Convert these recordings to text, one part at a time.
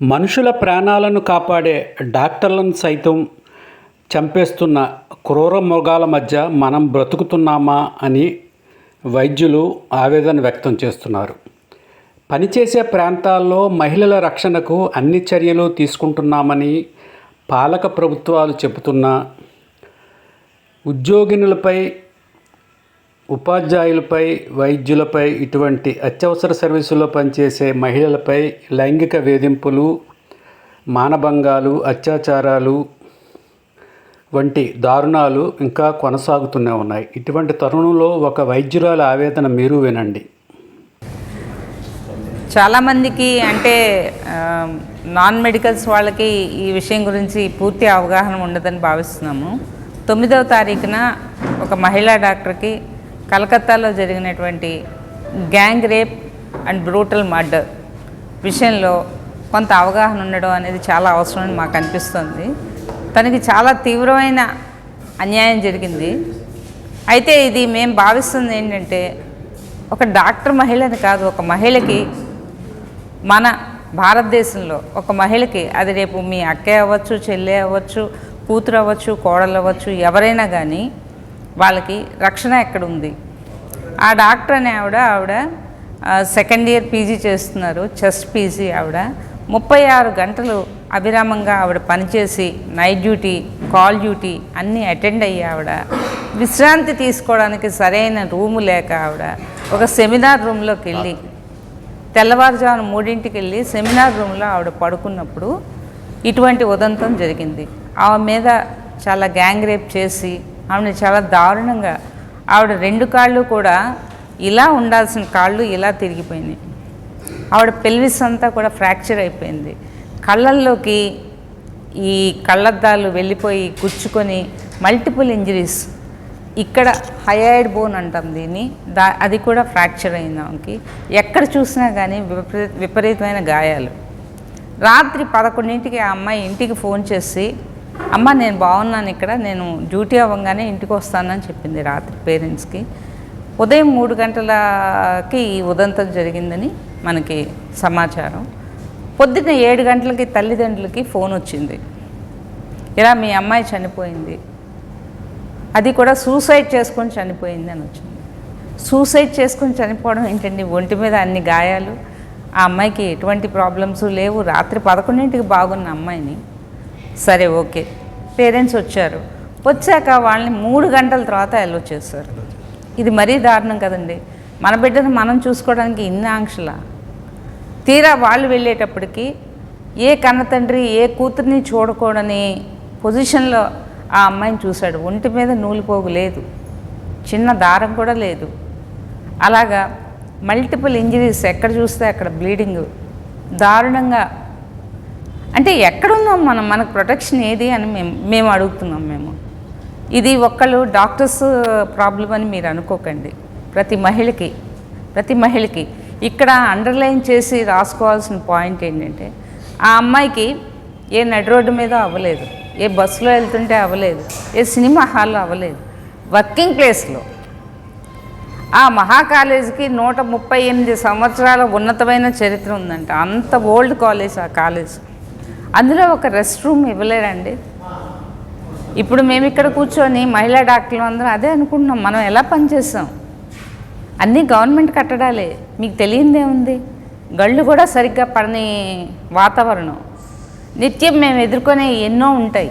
మనుషుల ప్రాణాలను కాపాడే డాక్టర్లను సైతం చంపేస్తున్న క్రూర మృగాల మధ్య మనం బ్రతుకుతున్నామా అని వైద్యులు ఆవేదన వ్యక్తం చేస్తున్నారు. పనిచేసే ప్రాంతాల్లో మహిళల రక్షణకు అన్ని చర్యలు తీసుకుంటున్నామని పాలక ప్రభుత్వాలు చెబుతున్నా ఉద్యోగినులపై ఉపాధ్యాయులపై వైద్యులపై ఇటువంటి అత్యవసర సర్వీసుల్లో పనిచేసే మహిళలపై లైంగిక వేధింపులు మానభంగాలు అత్యాచారాలు వంటి దారుణాలు ఇంకా కొనసాగుతూనే ఉన్నాయి. ఇటువంటి తరుణంలో ఒక వైద్యురాల ఆవేదన మీరు వినండి. చాలామందికి అంటే నాన్ మెడికల్స్ వాళ్ళకి ఈ విషయం గురించి పూర్తి అవగాహన ఉండదని భావిస్తున్నాము. తొమ్మిదవ తారీఖున ఒక మహిళా డాక్టర్కి కలకత్తాలో జరిగినటువంటి gang rape and brutal murder విషయంలో కొంత అవగాహన ఉండడం అనేది చాలా అవసరమని మాకు అనిపిస్తుంది. తనకి చాలా తీవ్రమైన అన్యాయం జరిగింది. అయితే ఇది మేము భావిస్తుంది ఏంటంటే ఒక డాక్టర్ మహిళని కాదు ఒక మహిళకి మన భారతదేశంలో ఒక మహిళకి అది రేపు మీ అక్కే అవ్వచ్చు చెల్లె అవ్వచ్చు కూతురు అవ్వచ్చు కోడలు అవ్వచ్చు ఎవరైనా కానీ వాళ్ళకి రక్షణ ఎక్కడ ఉంది ఆ డాక్టర్ అనే ఆవిడ ఆవిడ సెకండ్ ఇయర్ పీజీ చేస్తున్నారు చెస్ట్ పీజీ ఆవిడ. ముప్పై ఆరు గంటలు అవిరామంగా ఆవిడ పనిచేసి నైట్ డ్యూటీ కాల్ డ్యూటీ అన్నీ అటెండ్ అయ్యి ఆవిడ. విశ్రాంతి తీసుకోవడానికి సరైన రూము లేక ఆవిడ. ఒక సెమినార్ రూమ్లోకి వెళ్ళి తెల్లవారుజామున మూడింటికి వెళ్ళి సెమినార్ రూమ్లో ఆవిడ పడుకున్నప్పుడు ఇటువంటి ఉదంతం జరిగింది. ఆమె మీద చాలా గ్యాంగ్ రేప్ చేసి ఆవిడని చాలా దారుణంగా ఆవిడ రెండు కాళ్ళు కూడా ఇలా ఉండాల్సిన కాళ్ళు ఇలా తిరిగిపోయినాయి. ఆవిడ పెల్విస్ అంతా కూడా ఫ్రాక్చర్ అయిపోయింది. కళ్ళల్లోకి ఈ కళ్ళద్దాలు వెళ్ళిపోయి గుచ్చుకొని మల్టిపుల్ ఇంజరీస్ ఇక్కడ హయాయిడ్ బోన్ అంటాం దీన్ని. దా అది కూడా ఫ్రాక్చర్ అయింది ఆమెకి ఎక్కడ చూసినా కానీ విపరీ విపరీతమైన గాయాలు. రాత్రి పదకొండింటికి ఆ అమ్మాయి ఇంటికి ఫోన్ చేసి అమ్మ నేను బాగున్నాను ఇక్కడ. నేను డ్యూటీ అవ్వగానే ఇంటికి వస్తానని చెప్పింది రాత్రి పేరెంట్స్కి. ఉదయం మూడు గంటలకి ఉదంతం జరిగిందని మనకి సమాచారం. పొద్దున్న ఏడు గంటలకి తల్లిదండ్రులకి ఫోన్ వచ్చింది. ఇలా మీ అమ్మాయి చనిపోయింది. అది కూడా సూసైడ్ చేసుకొని చనిపోయింది అని వచ్చింది. సూసైడ్ చేసుకొని చనిపోవడం ఏంటండి? ఒంటి మీద అన్ని గాయాలు. ఆ అమ్మాయికి ఎటువంటి ప్రాబ్లమ్స్ లేవు. రాత్రి పదకొండింటికి బాగున్న అమ్మాయిని సరే ఓకే. పేరెంట్స్ వచ్చారు. వచ్చాక వాళ్ళని మూడు గంటల తర్వాత అలో చేశారు. ఇది మరీ దారుణం కదండి. మన బిడ్డను మనం చూసుకోవడానికి ఇన్ని ఆంక్షలా? తీరా వాళ్ళు వెళ్ళేటప్పటికి ఏ కన్న తండ్రి ఏ కూతుర్ని చూడకూడని పొజిషన్లో ఆ అమ్మాయిని చూశాడు. ఒంటి మీద నూలిపోగు లేదు. చిన్న దారం కూడా లేదు. అలాగా మల్టిపుల్ ఇంజరీస్ ఎక్కడ చూస్తే అక్కడ బ్లీడింగ్. దారుణంగా అంటే ఎక్కడున్నాం మనం? మనకు ప్రొటెక్షన్ ఏది అని మేము మేము అడుగుతున్నాం మేము. ఇది ఒక్కళ్ళు డాక్టర్స్ ప్రాబ్లం uh, అని మీరు అనుకోకండి. ప్రతి మహిళకి ప్రతి మహిళకి. ఇక్కడ అండర్లైన్ చేసి రాసుకోవాల్సిన పాయింట్ ఏంటంటే ఆ అమ్మాయికి ఏ నడి రోడ్డు మీద అవ్వలేదు ఏ బస్సులో వెళ్తుంటే అవ్వలేదు ఏ సినిమా హాల్లో అవ్వలేదు. వర్కింగ్ ప్లేస్లో. ఆ మహాకాలేజీకి నూట ముప్పై ఎనిమిది సంవత్సరాల ఉన్నతమైన చరిత్ర ఉందంట. అంత ఓల్డ్ కాలేజ్ ఆ కాలేజ్. అందులో ఒక రెస్ట్ రూమ్ ఇవ్వలేరండి ఇప్పుడు మేము ఇక్కడ కూర్చొని మహిళా డాక్టర్లు అందరం అదే అనుకుంటున్నాం. మనం ఎలా పనిచేస్తాం అన్నీ గవర్నమెంట్ కట్టడాలే. మీకు తెలియందే ఉంది. గళ్ళు కూడా సరిగ్గా పడని వాతావరణం. నిత్యం మేము ఎదుర్కొనే ఎన్నో ఉంటాయి.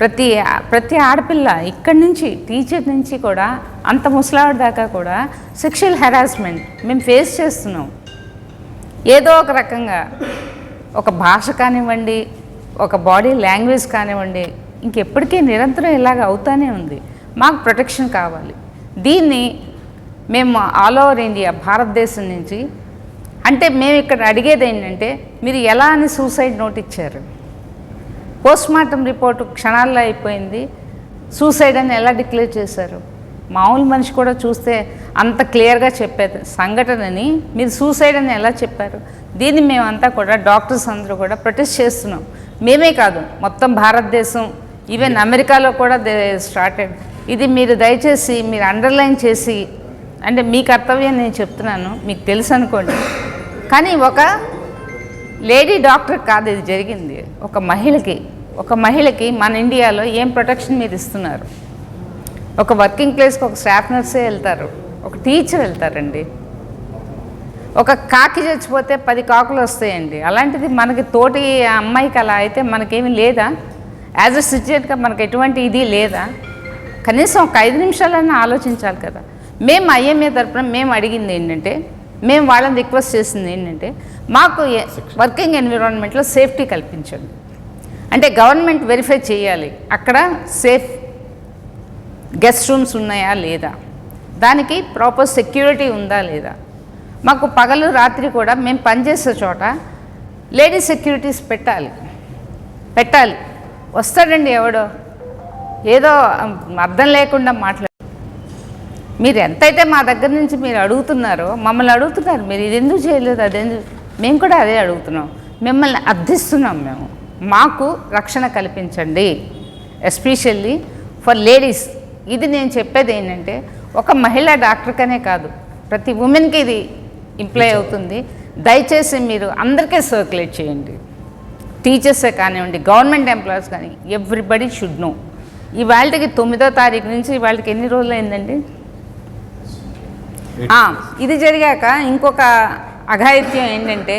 ప్రతి ప్రతి ఆడపిల్ల ఇక్కడి నుంచి టీచర్ నుంచి కూడా అంత ముసలావిడ దాకా కూడా సెక్షువల్ హెరాస్మెంట్ మేము ఫేస్ చేస్తున్నాం. ఏదో ఒక రకంగా. ఒక భాష కానివ్వండి ఒక బాడీ లాంగ్వేజ్ కానివ్వండి ఇంకెప్పటికీ నిరంతరం ఇలాగ అవుతానే ఉంది. మాకు ప్రొటెక్షన్ కావాలి. దీన్ని మేము ఆల్ ఓవర్ ఇండియా భారతదేశం నుంచి అంటే మేము ఇక్కడ అడిగేది ఏంటంటే మీరు ఎలా అని సూసైడ్ నోట్ ఇచ్చారు? పోస్ట్ మార్టం రిపోర్ట్ క్షణాల్లో అయిపోయింది. సూసైడ్ అని ఎలా డిక్లేర్ చేశారు? మామూలు మనిషి కూడా చూస్తే అంత క్లియర్గా చెప్పేది సంఘటనని మీరు సూసైడ్ అని ఎలా చెప్పారు? దీన్ని మేమంతా కూడా డాక్టర్స్ అందరూ కూడా ప్రొటెస్ట్ చేస్తున్నాం. మేమే కాదు మొత్తం భారతదేశం ఈవెన్ అమెరికాలో కూడా దే స్టార్టెడ్. ఇది మీరు దయచేసి మీరు అండర్లైన్ చేసి అంటే మీ కర్తవ్యం నేను చెప్తున్నాను మీకు తెలుసు అనుకోండి. కానీ ఒక లేడీ డాక్టర్ కాదు ఇది జరిగింది. ఒక మహిళకి ఒక మహిళకి మన ఇండియాలో ఏం ప్రొటెక్షన్ మీరు ఇస్తున్నారు? ఒక వర్కింగ్ ప్లేస్కి ఒక స్టాఫ్ నర్సే వెళ్తారు ఒక టీచర్ వెళ్తారండి. ఒక కాకి చచ్చిపోతే పది కాకులు వస్తాయండి. అలాంటిది మనకి తోటి అమ్మాయికి అలా అయితే మనకేమి లేదా? యాజ్ అ సిటిజన్గా మనకు ఎటువంటి ఇది లేదా? కనీసం ఒక ఐదు నిమిషాలన్నా ఆలోచించాలి కదా. మేము ఐఎంఏ తరపున మేము అడిగింది ఏంటంటే మేము వాళ్ళని రిక్వెస్ట్ చేసింది ఏంటంటే మాకు వర్కింగ్ ఎన్విరాన్మెంట్లో సేఫ్టీ కల్పించండి. అంటే గవర్నమెంట్ వెరిఫై చేయాలి. అక్కడ సేఫ్ గెస్ట్ రూమ్స్ ఉన్నాయా లేదా? దానికి ప్రాపర్ సెక్యూరిటీ ఉందా లేదా? మాకు పగలు రాత్రి కూడా మేము పనిచేసే చోట లేడీ సెక్యూరిటీస్ పెట్టాలి. పెట్టాలి. వస్తాడండి ఎవడో? ఏదో అర్థం లేకుండా మాట్లాడు. మీరు ఎంతైతే మా దగ్గర నుంచి మీరు అడుగుతున్నారో మమ్మల్ని అడుగుతున్నారు. మీరు ఇది ఎందుకు చేయలేదు అదెందుకు మేము కూడా అదే అడుగుతున్నాం. మిమ్మల్ని అర్థిస్తున్నాం మేము. మాకు రక్షణ కల్పించండి. ఎస్పెషల్లీ ఫర్ లేడీస్ ఇది నేను చెప్పేది ఏంటంటే ఒక మహిళా డాక్టర్కనే కాదు ప్రతి ఉమెన్కి ఇది ఇంప్లై అవుతుంది. దయచేసి మీరు అందరికీ సర్క్యులేట్ చేయండి. టీచర్సే కానివ్వండి గవర్నమెంట్ ఎంప్లాయీస్ కానీ ఎవ్రీబడి షుడ్ నో. ఇవాళకి తొమ్మిదో తారీఖు నుంచి ఇవాళకి ఎన్ని రోజులు అయిందండి ఇది జరిగాక ఇంకొక అఘాయిత్యం ఏంటంటే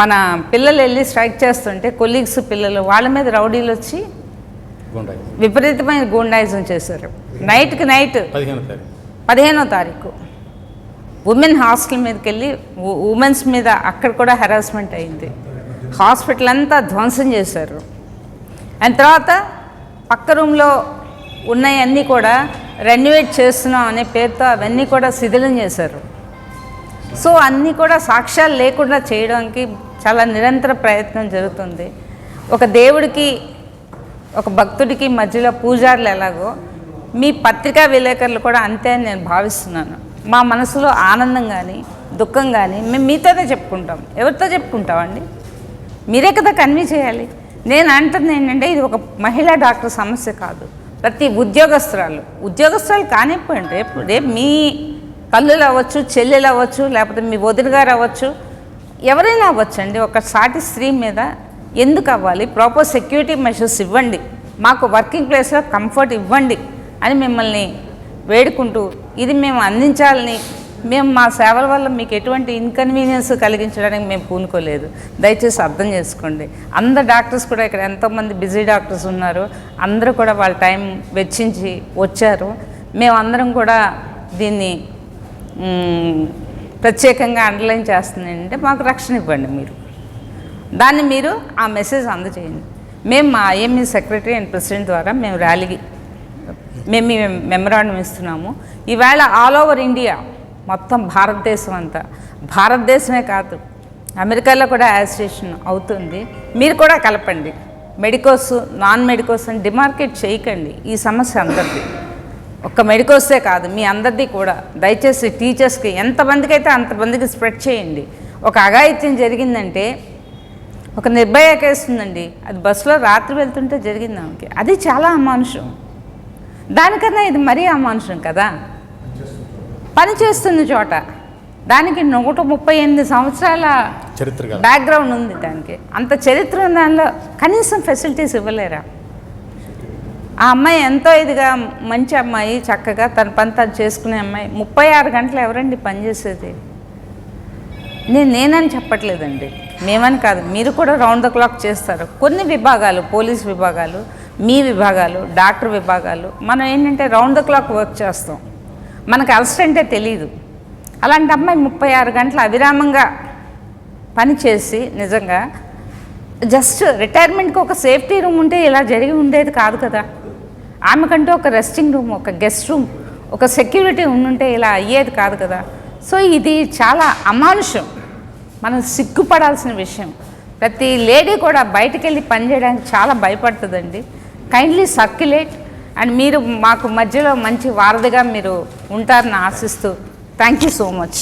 మన పిల్లలు వెళ్ళి స్ట్రైక్ చేస్తుంటే కొలీగ్స్ పిల్లలు వాళ్ళ మీద రౌడీలు వచ్చి విపరీతమైన గూండాయిజం చేశారు. నైట్కి నైట్ పదిహేను తారీఖు. పదిహేనో తారీఖు. ఉమెన్ హాస్టల్ మీదకి వెళ్ళి ఉమెన్స్ మీద అక్కడ కూడా హెరాస్మెంట్ అయింది. హాస్పిటల్ అంతా ధ్వంసం చేశారు. అండ్ తర్వాత పక్క రూమ్లో ఉన్నవన్నీ కూడా రెన్యువేట్ చేస్తున్నాం అనే పేరుతో అవన్నీ కూడా శిథిలం చేశారు. సో అన్నీ కూడా సాక్ష్యాలు లేకుండా చేయడానికి చాలా నిరంతర ప్రయత్నం జరుగుతుంది. ఒక దేవుడికి ఒక భక్తుడికి మధ్యలో పూజారులు ఎలాగో మీ పత్రికా విలేకరులు కూడా అంతే అని నేను భావిస్తున్నాను. మా మనసులో ఆనందం కానీ దుఃఖం కానీ మేము మీతోనే చెప్పుకుంటాం. ఎవరితో చెప్పుకుంటామండి? మీరే కదా కన్వీ చేయాలి. నేను అంటుంది ఏంటంటే ఇది ఒక మహిళా డాక్టర్ సమస్య కాదు. ప్రతి ఉద్యోగస్తురాలు ఉద్యోగస్తురాలు కానిపోయింది రేపు రేపు మీ తల్లులు అవ్వచ్చు చెల్లెలు అవ్వచ్చు లేకపోతే మీ వదిన గారు అవ్వచ్చు ఎవరైనా అవ్వచ్చండి. ఒక సాటి స్త్రీ మీద ఎందుకు అవ్వాలి ప్రాపర్ సెక్యూరిటీ మెషర్స్ ఇవ్వండి. మాకు వర్కింగ్ ప్లేస్లో కంఫర్ట్ ఇవ్వండి అని మిమ్మల్ని వేడుకుంటూ ఇది మేము అందించాలని మేము మా సేవల వల్ల మీకు ఎటువంటి ఇన్కన్వీనియన్స్ కలిగించడానికి మేము పూనుకోలేదు. దయచేసి అర్థం చేసుకోండి. అందరు డాక్టర్స్ కూడా ఇక్కడ ఎంతోమంది బిజీ డాక్టర్స్ ఉన్నారు. అందరూ కూడా వాళ్ళ టైం వెచ్చించి వచ్చారు. మేమందరం కూడా దీన్ని ప్రత్యేకంగా అండర్లైన్ చేస్తుంది మాకు రక్షణ ఇవ్వండి మీరు. దాన్ని మీరు ఆ మెసేజ్ అందజేయండి. మేము మా ఐఎంఈ సెక్రటరీ అండ్ ప్రెసిడెంట్ ద్వారా మేము ర్యాలీకి మేము మీ మెమరాండం ఇస్తున్నాము. ఈవేళ ఆల్ ఓవర్ ఇండియా మొత్తం భారతదేశం అంతా భారతదేశమే కాదు అమెరికాలో కూడా యాజిటేషన్ అవుతుంది. మీరు కూడా కలపండి. మెడికోస్ నాన్ మెడికోస్ అని డిమార్కెట్ చేయకండి ఈ సమస్య అందరిది. ఒక్క మెడికోసే కాదు మీ అందరిది కూడా. దయచేసి టీచర్స్కి ఎంతమందికి అయితే అంతమందికి స్ప్రెడ్ చేయండి. ఒక అఘాయిత్యం జరిగిందంటే ఒక నిర్భయ కేసు ఉందండి అది బస్సులో రాత్రి వెళ్తుంటే జరిగింది ఆమెకి. అది చాలా అమానుషం. దానికన్నా ఇది మరీ అమానుషం కదా. పని చేస్తున్న చోట. దానికి నూట ముప్పై ఎనిమిది సంవత్సరాల చరిత్ర బ్యాక్గ్రౌండ్ ఉంది దానికి. అంత చరిత్ర ఉన్న దానిలో కనీసం ఫెసిలిటీస్ ఇవ్వలేరా? ఆ అమ్మాయి ఎంతో ఇదిగా మంచి అమ్మాయి చక్కగా తన పని తను చేసుకునే అమ్మాయి. ముప్పై ఆరు గంటలు ఎవరండి పనిచేసేది నేను నేనని చెప్పట్లేదండి. మేమని కాదు మీరు కూడా రౌండ్ ద క్లాక్ చేస్తారు. కొన్ని విభాగాలు పోలీస్ విభాగాలు మీ విభాగాలు డాక్టర్ విభాగాలు మనం ఏంటంటే రౌండ్ ద క్లాక్ వర్క్ చేస్తాం. మనకు అలసటంటే తెలియదు అలాంటి అమ్మాయి ముప్పై ఆరు గంటలు అవిరామంగా పని చేసి నిజంగా జస్ట్ రిటైర్మెంట్కి ఒక సేఫ్టీ రూమ్ ఉంటే ఇలా జరిగి ఉండేది కాదు కదా. ఆమెకంటూ ఒక రెస్టింగ్ రూమ్ ఒక గెస్ట్ రూమ్ ఒక సెక్యూరిటీ ఉండుంటే ఇలా అయ్యేది కాదు కదా. సో ఇది చాలా అమానుషం. మనం సిగ్గుపడాల్సిన విషయం. ప్రతి లేడీ కూడా బయటికి వెళ్ళి పనిచేయడానికి చాలా భయపడుతుందండి. కైండ్లీ సర్క్యులేట్ అండ్ మీరు మాకు మధ్యలో మంచి వారధిగా మీరు ఉంటారని ఆశిస్తూ. Thank you so much